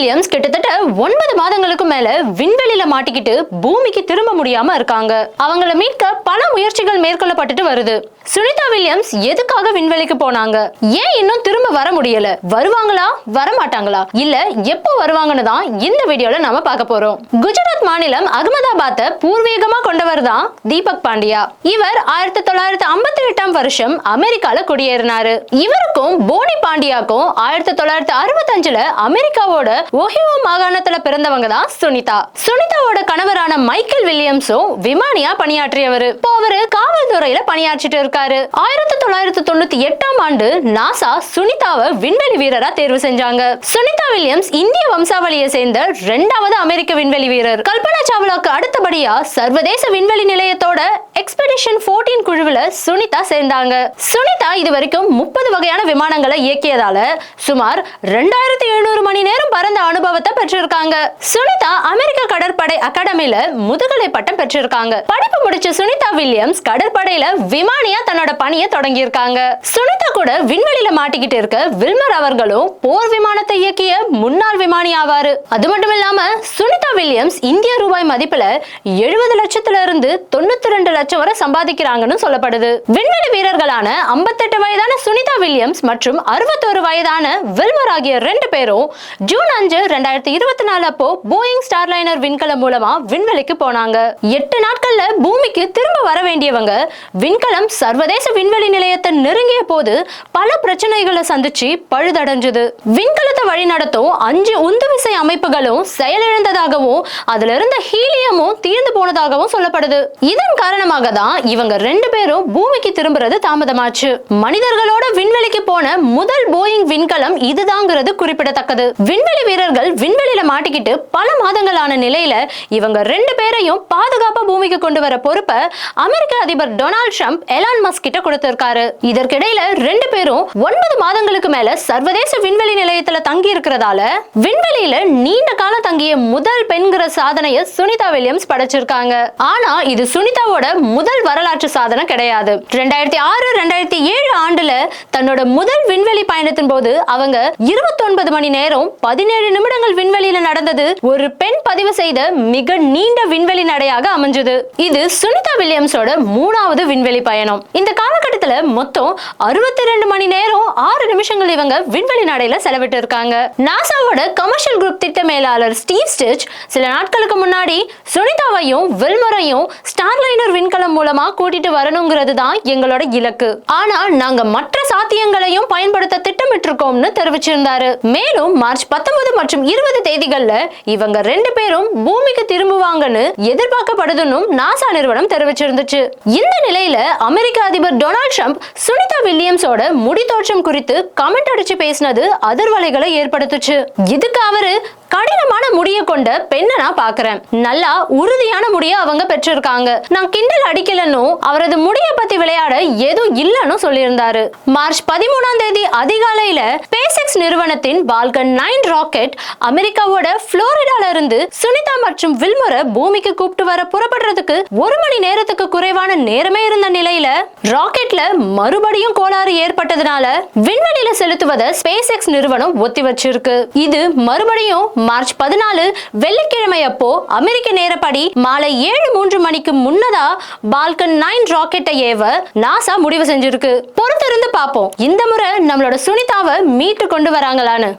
Williams கிட்டத்தட்ட ஒன்பது மாதங்களுக்கு மேல விண்வெளியில மாட்டிக்கிட்டு பூமிக்கு திரும்ப முடியாம இருக்காங்க. அவங்கள மீட்க பல முயற்சிகள் மேற்கொள்ளப்பட்டுட்டு வருது. சுனிதா வில்லியம்ஸ் எதுக்காக விண்வெளிக்கு போனாங்க? ஏன் இன்னும் திரும்ப வர முடியல? வருவாங்களா? வர மாட்டாங்களா இல்ல எப்போ வருவாங்கன்னு தான் இந்த வீடியோல நாம பார்க்க போறோம். குஜராத் மாநிலம் அகமதாபாத்தை பூர்வீகமா கொண்டவர் தான் தீபக் பாண்டியா. இவர் ஆயிரத்தி தொள்ளாயிரத்தி ஐம்பத்தி எட்டாம் வருஷம் அமெரிக்கால குடியேறினாரு. இவருக்கும் போனி பாண்டியாக்கும் ஆயிரத்தி தொள்ளாயிரத்தி அறுபத்தஞ்சுல அமெரிக்காவோட ஒஹியோ மாகாணத்துல பிறந்தவங்க தான் சுனிதா. சுனிதாவோட கணவரான மைக்கேல் வில்லியம்ஸும் விமானியா பணியாற்றியவர். இப்போ அவரு காவல்துறையில பணியாற்றிட்டு இருக்காரு. ஆயிரத்தி தொள்ளாயிரத்தி தொண்ணூத்தி எட்டாம் ஆண்டு நாசா சுனிதாவை விண்வெளி வீரரா தேர்வு செஞ்சாங்க. சுனிதா வில்லியம்ஸ் இந்திய வம்சாவளியை சேர்ந்த இரண்டாவது அமெரிக்க விண்வெளி வீரர். கல்பனா சாவ்லாக்கு அடுத்தபடியா சர்வதேச விண்வெளி நிலையத்தோட எக்ஸ்பெடிஷன் போர்டீன் குழுவில் சுனிதா சேர்ந்தாங்க. சுனிதா இது வரைக்கும் முப்பது வகையான விமானங்களை இயக்கியதால சுமார் ரெண்டாயிரத்தி எழுநூறு மணி அனுபவத்தை பெற்றிருக்காங்க. சுனிதா அமெரிக்க கடற்படை அகாடமியில முதுகலை பட்டம் பெற்றிருக்காங்க. படிப்பு முடிச்ச சுனிதா வில்லியம்ஸ் கடற்படையில விமானியா தன்னோட பணியை தொடங்கியிருக்காங்க. சுனிதா கூட விண்வெளியில மாட்டிக்கிட்டு இருக்க வில்மர் அவர்களும் போர் விமானத்தை இயக்கிய முன்னாள் விமானி ஆவாரு. அது மட்டும் இல்லாம சுனிதா வில்லியம்ஸ் இந்திய ரூபாய் மதிப்புல எழுபது லட்சத்துல இருந்து தொண்ணூத்தி ரெண்டு லட்சம் வரை சம்பாதிக்கிறாங்கன்னு சொல்லப்படுது. விண்வெளி வீரர்களான 58 வயதான சுனிதா வில்லியம்ஸ் மற்றும் அறுபத்தோரு வயதான வில்மர் ஆகிய ரெண்டு பேரும் ஜூன் அஞ்சு ரெண்டாயிரத்தி இருபத்தி நாலு அப்போ போயிங் ஸ்டார்லைனர் விண்கலம் மூலமா விண்வெளிக்கு போனாங்க. எட்டு நாட்கள்ல பூமிக்கு திரும்ப வர வேண்டியவங்க விண்கலம் சர்வதேச விண்வெளி நிலையத்தை நெருங்கிய போது பல பிரச்சனைகளை சந்திச்சு பழுதடைஞ்சது. விண்கலத்தை வழிநடத்தும் அஞ்சு உந்து விசை அமைப்புகளும் செயலிழந்ததாகவும் அதுல இருந்த ஹீலியமும் தீர்ந்து போனதாகவும் சொல்லப்படுது. இதன் காரணமாக தான் இவங்க ரெண்டு பேரும் பூமிக்கு திரும்புறது தாமதமாச்சு. மனிதர்களோட விண்வெளிக்கு போன முதல் போயிங் விண்கலம் இதுதாங்கிறது குறிப்பிடத்தக்கது. விண்வெளி வீரர்கள் விண்வெளியில மாட்டிக்கிட்டு பல மாதங்களான நிலையில இவங்க ரெண்டு பேரையும் பாதுகாப்பா பூமிக்கு கொண்டு வர பொறுப்பை அமெரிக்க அதிபர் டொனால்ட் ட்ரம்ப் எலான் மஸ்க் கிட்ட கொடுத்திருக்காரு. இதற்கிடையில ரெண்டு பேரும் ஒன்பது மாதங்களுக்கு மேல சர்வதேச விண்வெளி நிலையத்துல தங்கி இருக்கிறதால விண்வெளியில நீண்ட காலம் தங்கிய முதல் பெண்கிற சாதனையை சுனிதா வில்லியம்ஸ் படைச்சிருக்காங்க. ஆனா இது சுனிதாவோட முதல் வரலாற்று சாதனை கிடையாது. ரெண்டாயிரத்தி ஆறு ரெண்டாயிரத்தி ஏழு ஆண்டுல தன்னோட முதல் விண்வெளி பயணத்தின் போது அவங்க இருபத்தொன்பது மணி நேரம் பதினேழு நிமிடங்கள் விண்வெளியில நடந்தது. ஒரு பெண் பதிவு செய்த மிக நீண்ட விண்வெளி நடையாக அமைஞ்சது. இது சுனிதா வில்லியம்ஸோட மூணாவது விண்வெளி பயணம். இந்த காலகட்டம் காலகட்டத்துல மொத்தம் அறுபத்தி ரெண்டு மணி நேரம் ஆறு நிமிஷங்கள் இவங்க விண்வெளி நடையில செலவிட்டு இருக்காங்க. நாசாவோட கமர்ஷியல் குரூப் திட்ட மேலாளர் ஸ்டீவ் ஸ்டிச் சில நாட்களுக்கு முன்னாடி சுனிதாவையும் வில்மரையும் ஸ்டார்லைனர் விண்கலம் மூலமா கூட்டிட்டு வரணுங்கிறது தான் எங்களோட இலக்கு. ஆனா நாங்க மற்ற சாத்தியங்களையும் பயன்படுத்த திட்டமிட்டு இருக்கோம்னு தெரிவிச்சிருந்தாரு. மேலும் மார்ச் பத்தொன்பது மற்றும் இருபது தேதிகள்ல இவங்க ரெண்டு பேரும் பூமிக்கு திரும்புவாங்கன்னு எதிர்பார்க்கப்படுதுன்னு நாசா நிறுவனம் தெரிவிச்சிருந்துச்சு. இந்த நிலையில அமெரிக்க அதிபர் டொனால்ட் ட்ரம்ப் சுனிதா வில்லியம்ஸோட முடி தோற்றம் குறித்து கமெண்ட் அடிச்சு பேசினது அதிர்வலைகளை ஏற்படுத்துச்சு. இதுக்கு அவரு கடினமான முடிய கொண்ட பெண்ணை நான் பாக்குறேன் நல்லா உறுதியான முடிய அவங்க பெற்றிருக்காங்க. நான் கிண்டல் அடிக்கலன்னு அவரது முடிய பத்தி விளையாட எதுவும் இல்லைன்னு சொல்லியிருந்தாரு. மார்ச் பதிமூணாம் தேதி அதிகாலையில பேசெக்ஸ் நிறுவனத்தின் பால்கன் நைன் ராக்கெட் அமெரிக்காவோட புளோரிடால இருந்து சுனிதா மற்றும் வில்மரை பூமிக்கு கூப்பிட்டு வர புறப்படுறதுக்கு ஒரு மணி நேரத்துக்கு குறைவான நேரமே இருந்த நிலையில ராக்கெட்ல மறுபடியும் கோளாறு ஏற்பட்டதுனால விண்வெளியில செலுத்துவதை ஸ்பேஸ் எக்ஸ் நிறுவனம் ஒத்தி வச்சிருக்கு. இது மறுபடியும் மார்ச் பதினாலு வெள்ளிக்கிழமை அப்போ அமெரிக்க நேரப்படி மாலை ஏழு மூன்று மணிக்கு முன்னதா பால்கன் நைன் ராக்கெட்டை ஏவ நாசா முடிவு செஞ்சிருக்கு. பொறுத்திருந்து பார்ப்போம். இந்த முறை நம்மளோட சுனிதாவை மீட்டு கொண்டு வராங்களான்னு.